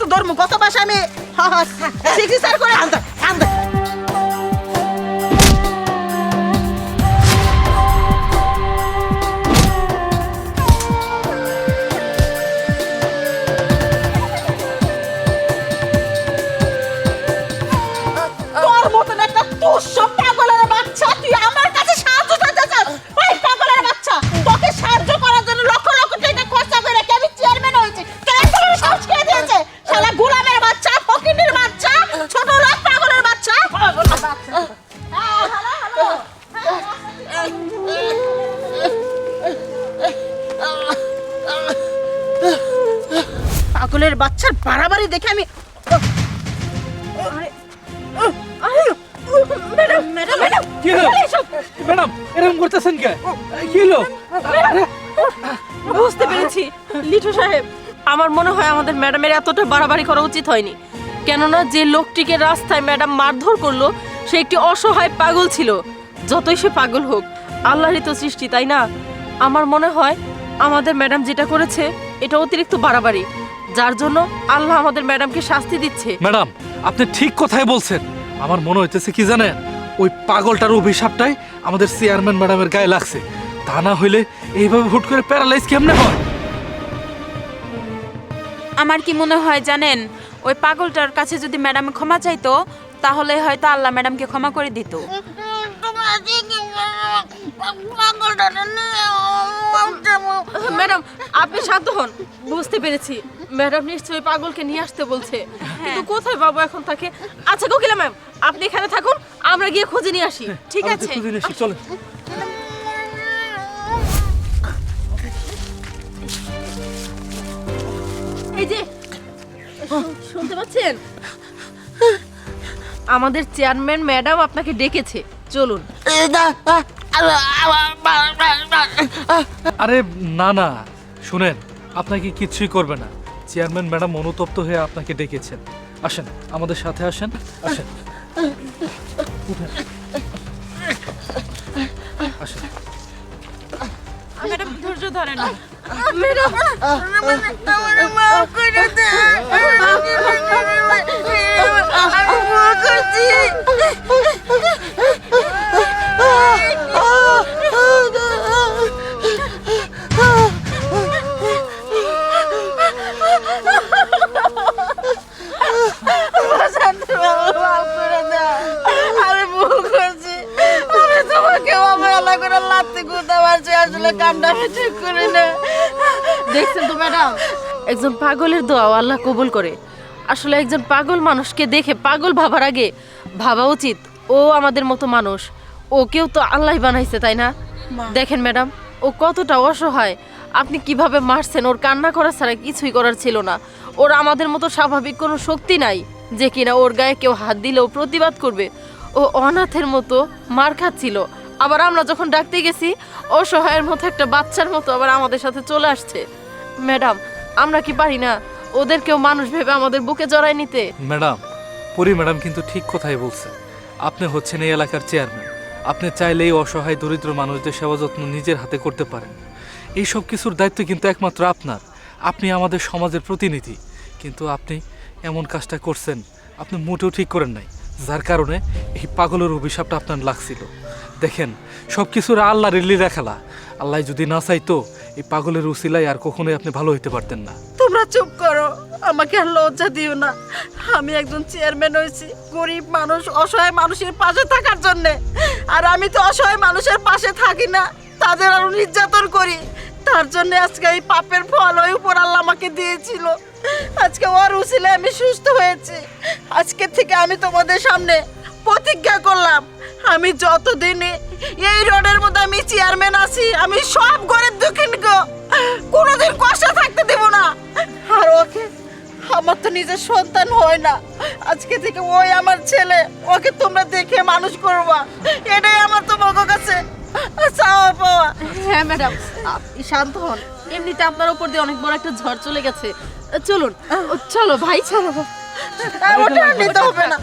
তো ধর্ম কত মাস আমি হ, চিকিৎসা করে। আনতে আনতে পাগলের বাচ্চার বাড়াবাড়ি দেখে আমি ম্যাডাম এরকম করতেছেন কে? কি হলো? বুঝতে পেরেছি লিটু সাহেব। আমার মনে হয় আমাদের ম্যাডামের এতটা বাড়াবাড়ি করা উচিত হয়নি। কেননা যে লোকটিকে রাস্তায় ম্যাডাম মারধর করল সে একটি অসহায় পাগল ছিল। যতই সে পাগল হোক আল্লাহরই তো সৃষ্টি তাই না? আমার মনে হয় আমাদের ম্যাডাম যেটা করেছে এটা অতিরিক্ত বাড়াবাড়ি। যার জন্য আল্লাহ আমাদের ম্যাডামকে শাস্তি দিচ্ছে। ম্যাডাম আপনি ঠিক কথাই বলছেন। আমার মনে হইতেছে কি জানেন ওই পাগলটার অভিশাপটাই আমাদের চেয়ারম্যান ম্যাডামের গায়ে লাগছে। তা না হইলে এইভাবে হুট করে প্যারালাইজ কেমনে হয়? আমার কি মনে হয় জানেন ওই পাগলটার কাছে যদি ম্যাডাম ক্ষমা চাইতো তাহলে হয়তো আল্লাহ ম্যাডামকে ক্ষমা করে দিত। ম্যাডাম আপনি শান্ত হন। বুঝতে পেরেছি। ম্যাডাম নিশ্চয়ই পাগলকে নিয়ে আসতে বলছে। কিন্তু কোথায় পাবো এখন তাকে? আচ্ছা কোকিলা ম্যাম আপনি এখানে থাকুন আমরা গিয়ে খুঁজে নিয়ে আসি। ঠিক আছে? খুঁজে নিয়ে এসেছি, চলেন। এই যে শুনতে পাচ্ছেন? আমাদের চেয়ারম্যান ম্যাডাম আপনাকে ডেকেছে। চলুন। আরে না না। শুনেন আপনাকে কিচ্ছুই করবে না। চেয়ারম্যান ম্যাডাম অনুতপ্ত হয়ে আপনাকে ডেকেছেন। আসেন আমাদের সাথে আসেন। আসেন। আসেন। ম্যাডাম ধৈর্য ধরে না। ম্যাডাম আমি করতে আসলে আমি ঠিক করি না। দেখছেন তো ম্যাডাম একজন পাগলের দোয়াও আল্লাহ কবুল করে। আসলে একজন পাগল মানুষকে দেখে পাগল ভাবার আগে ভাবা উচিত ও আমাদের মতো মানুষ। ওকেও তো আল্লাহ বানাইছে তাই না? দেখেন ম্যাডাম ও কতটা অসহায়। আপনি কীভাবে মারছেন ওর কান্না করা ছাড়া কিছুই করার ছিল না। ওর আমাদের মতো স্বাভাবিক কোনো শক্তি নাই যে কিনা ওর গায়ে কেউ হাত দিলেও প্রতিবাদ করবে। ও অনাথের মতো মার খাচ্ছিল। আবার আমরা যখন ডাকতে গেছি, অসহায়ের মতো একটা বাচ্চার মতো আবার আমাদের সাথে চলে আসছে। ম্যাডাম, আমরা কি পারি না? ওদেরকেও মানুষ ভেবে আমাদের বুকে জড়ায় নিতে। ম্যাডাম, পরি ম্যাডাম কিন্তু ঠিক কথাই বলছে। আপনি হচ্ছেন এই এলাকার চেয়ারম্যান। আপনি চাইলেই অসহায়, দরিদ্র মানুষদের সেবা যত্ন নিজের হাতে করতে পারেন। এই সব কিছুর দায়িত্ব কিন্তু একমাত্র আপনার। আপনি আমাদের সমাজের প্রতিনিধি। কিন্তু আপনি এমন কাজটা করছেন, আপনি মোটেও ঠিক করেন নাই। যার কারণে এই পাগলের অভিশাপটা আপনার লাগছিল। দেখেন সব কিছুর আল্লাহ রিলি খেলা। আল্লাহ যদি না চাইতো, এই পাগলের উসিলায় আর কখনোই আপনি ভালো হইতে পারতেন না। তোমরা চুপ করো, আমাকে আর লজ্জা দিও না। আমি একজন চেয়ারম্যান হয়েছি, গরিব মানুষ, অসহায় মানুষের পাশে থাকার জন্য। আর আমি তো অসহায় মানুষের পাশে থাকি না, তাদের আরও নির্যাতন করি। তার জন্য আজকে এই পাপের ফল ওই উপর আল্লাহ আমাকে দিয়েছিল। আজকে ওর উসিলে আমি সুস্থ হয়েছি। আজকে থেকে আমি তোমাদের সামনে প্রতিজ্ঞা করলাম। আমি যতদিনে এই রোডের মধ্যে আমি চেয়ারম্যান আছি আমি সব গরিব দুঃখিনকে কোনোদিন কষ্ট থাকতে দেব না। আর ওকে আমার তো নিজের সন্তান হয় না। আজকে থেকে ওই আমার ছেলে ওকে তোমরা দেখে মানুষ করবা। এটাই আমার তোমার কাছে চাওয়া পাওয়া হ্যাঁ ম্যাডাম আপনি শান্ত হন। এমনিতে আপনার উপর দিয়ে অনেক বড় একটা ঝড় চলে গেছে। চলুন ও, চলো ভাই। চলো আর ওটা নিতে হবে না।